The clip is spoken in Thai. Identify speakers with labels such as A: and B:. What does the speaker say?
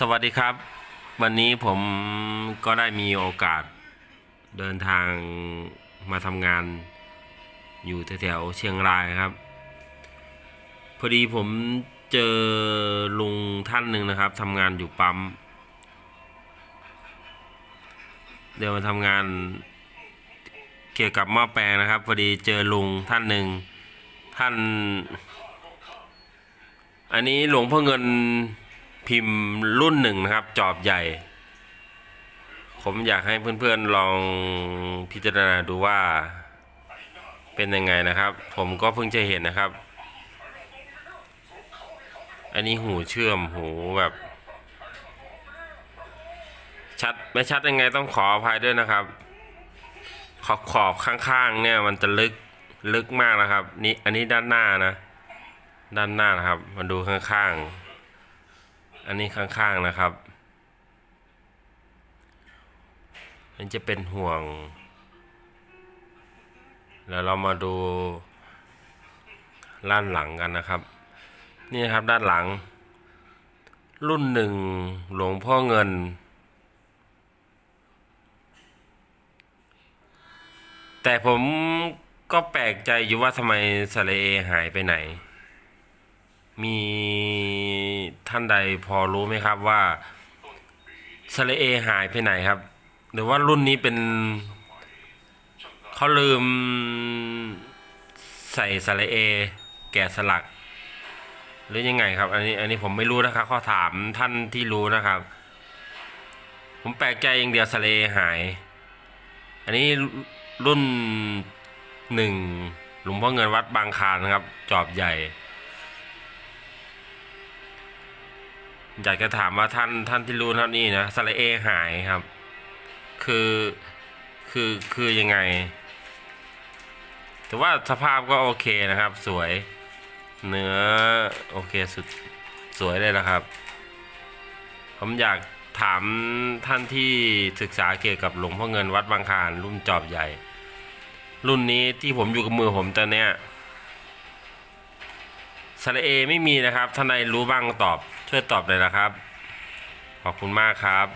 A: สวัสดีครับ วันนี้ผมก็ได้มีโอกาสเดินทางมาทำงานอยู่แถวๆเชียงรายครับ พอดีผมเจอลุงท่านหนึ่งนะครับทำงานอยู่ปั๊มเดี๋ยวมาทำงานเกี่ยวกับหม้อแปลงนะครับ พอดีเจอลุงท่านหนึ่งท่าน อันนี้หลวงพ่อเงิน พิมพ์รุ่นหนึ่งนะครับ จอบใหญ่ ผมอยากให้เพื่อนๆลองพิจารณาดูว่าเป็นยังไงนะครับ ผมก็เพิ่งจะเห็นนะครับ อันนี้หูเชื่อมหูแบบ ชัดไม่ชัดยังไงต้องขออภัยด้วยนะครับ ขอบขอบข้างๆ เนี่ยมันจะลึกลึกมากนะครับ นี่อันนี้ด้านหน้านะ ด้านหน้านะครับ มาดูข้างๆ อันนี้ข้างๆนะครับ อันนจะเป็นห่วง แล้วเรามาดูด้านหลังกันนะครับ นี่ครับด้านหลัง รุ่นหนึ่งหลวงพ่อเงิน แต่ผมก็แปลกใจอยู่ว่าทำไมสะเอหายไปไหน มีท่านใดพอรู้ไหมครับว่าสระเอหายไปไหนครับ หรือว่ารุ่นนี้เป็นเขาลืมใส่สระเอ แกะสลัก หรือยังไงครับ อันนี้อันนี้ผมไม่รู้นะครับข้อถามท่านที่รู้นะครับ ผมแปลกใจอย่างเดียวสระเอหาย อันนี้รุ่นหนึ่งหลวงพ่อเงินวัดบางคานนะครับ จอบใหญ่ อยากจะถามว่าท่านท่านที่รู้เท่านี้นะสระเอหายครับ คือคือคือยังไง แต่ว่าสภาพก็โอเคนะครับ สวย เนื้อโอเคสุดสวยเลยนะครับ ผมอยากถามท่านที่ศึกษาเกี่ยวกับหลวงพ่อเงินวัดบางคานรุ่นจอบใหญ่ รุ่นนี้ที่ผมอยู่กับมือผมตอนเนี้ย สระเอไม่มีนะครับท่านใดรู้บ้างตอบช่วยตอบเลยนะครับ ขอบคุณมากครับ